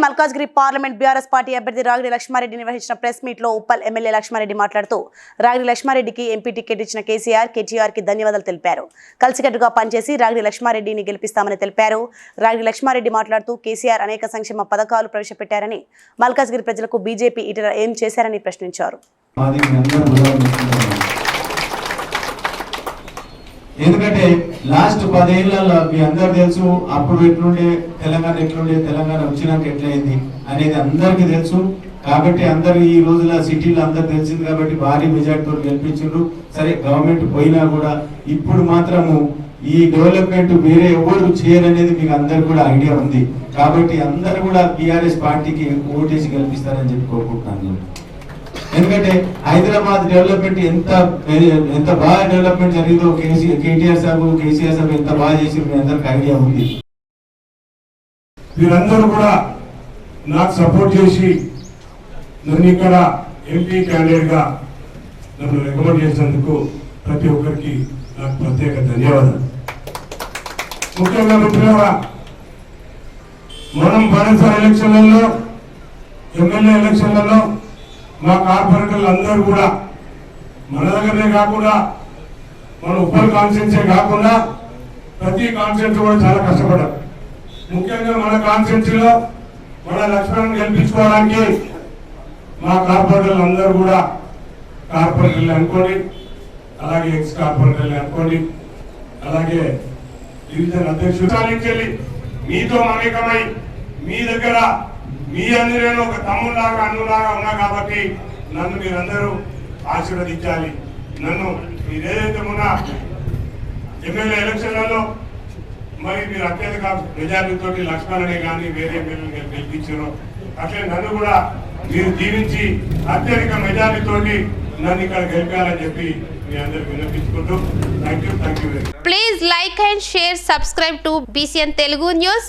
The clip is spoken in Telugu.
మల్కాజ్గిరి పార్లమెంట్ బీఆర్ఎస్ పార్టీ అభ్యర్థి రాగిరి లక్ష్మారెడ్డి నిర్వహించిన ప్రెస్ మీట్లో ఉప్పల్ ఎమ్మెల్యే లక్ష్మారెడ్డి మాట్లాడుతూ రాగిడి లక్ష్మారెడ్డికి ఎంపీ టికెట్ ఇచ్చిన కేసీఆర్ కేటీఆర్కి ధన్యవాదాలు తెలిపారు. కలిసికట్టుగా పనిచేసి రాగిడి లక్ష్మారెడ్డిని గెలిపిస్తామని తెలిపారు. రాగిడి లక్ష్మారెడ్డి మాట్లాడుతూ కేసీఆర్ అనేక సంక్షేమ పథకాలు ప్రవేశపెట్టారని మల్కాజ్గిరి ప్రజలకు బీజేపీ ఇటీవల ఏం చేశారని ప్రశ్నించారు. ఎందుకంటే లాస్ట్ పదేళ్ళలో మీ అందరు తెలుసు అప్పుడు ఎట్లుండే తెలంగాణ ఎట్లుండే తెలంగాణ వచ్చినాక ఎట్లయింది అనేది అందరికీ తెలుసు. కాబట్టి అందరు ఈ రోజుల సిటీలో అందరు తెలిసింది కాబట్టి భారీ మెజార్టీతో గెలిపించారు సరే గవర్నమెంట్ పోయినా కూడా ఇప్పుడు మాత్రము ఈ డెవలప్మెంట్ వేరే ఎవరు చేయరనేది మీకు అందరు కూడా ఐడియా ఉంది. కాబట్టి అందరు కూడా బీఆర్ఎస్ పార్టీకి ఓటేసి గెలిపిస్తారని చెప్పి కోరుకుంటున్నాను. ఎందుకంటే హైదరాబాద్ డెవలప్మెంట్ ఎంత ఎంత బాగా డెవలప్మెంట్ జరిగిందో కేసీ కేటీఆర్ సాబు కేసీఆర్ సాబు ఎంత బాగా చేసి మీ అందరికి ఐడియా ఉంది. మీరందరూ కూడా నాకు సపోర్ట్ చేసి నన్ను ఇక్కడ ఎంపీ క్యాండిడేట్గా నన్ను రికమెండ్ చేసినందుకు ప్రతి ఒక్కరికి నాకు ప్రత్యేక ధన్యవాదాలు. ముఖ్యంగా మిత్రులారా మనం పోయినసారి ఎలక్షన్లలో ఎమ్మెల్యే ఎలక్షన్లలో మా కార్పొరేటర్లు అందరూ కూడా మన దగ్గరనే కాకుండా మన ఉప్పల్ కాన్స్టిట్యూన్సీ కాకుండా ప్రతి కాన్స్టిట్యూన్సీ కూడా చాలా కష్టపడ్డారు ముఖ్యంగా మన కాన్స్టిట్యూన్సీలో మన లక్ష్మణ్ గెలిపించుకోవడానికి మా కార్పొరేటర్లు అందరూ కూడా కార్పొరేటర్లు అనుకోండి అలాగే ఎక్స్ కార్పొరేటర్లు అనుకోండి అలాగే డివిజన్ అధ్యక్షుడు సాధించాలి మీతో మమేకమై మీ దగ్గర మీ అందరూ ఒక తమ్ములాగా అన్నులాగా ఉన్నా కాబట్టి నన్ను మీరందరూ ఆశీర్వదించాలి. నన్ను మీరేదైతే ఉన్నా ఎమ్మెల్యే ఎలక్షన్లలో మరి మీరు అత్యధిక మెజారిటీతో లక్ష్మణనే కానీ వేరే ఎమ్మెల్యేలు గెలిపించారు అట్లే నన్ను కూడా మీరు జీవించి అత్యధిక మెజారిటీతో నన్ను ఇక్కడ గెలిపాలని చెప్పి మీ అందరికి విన్నపించుకుంటూ thank you thank you please like and share subscribe to BCN Telugu news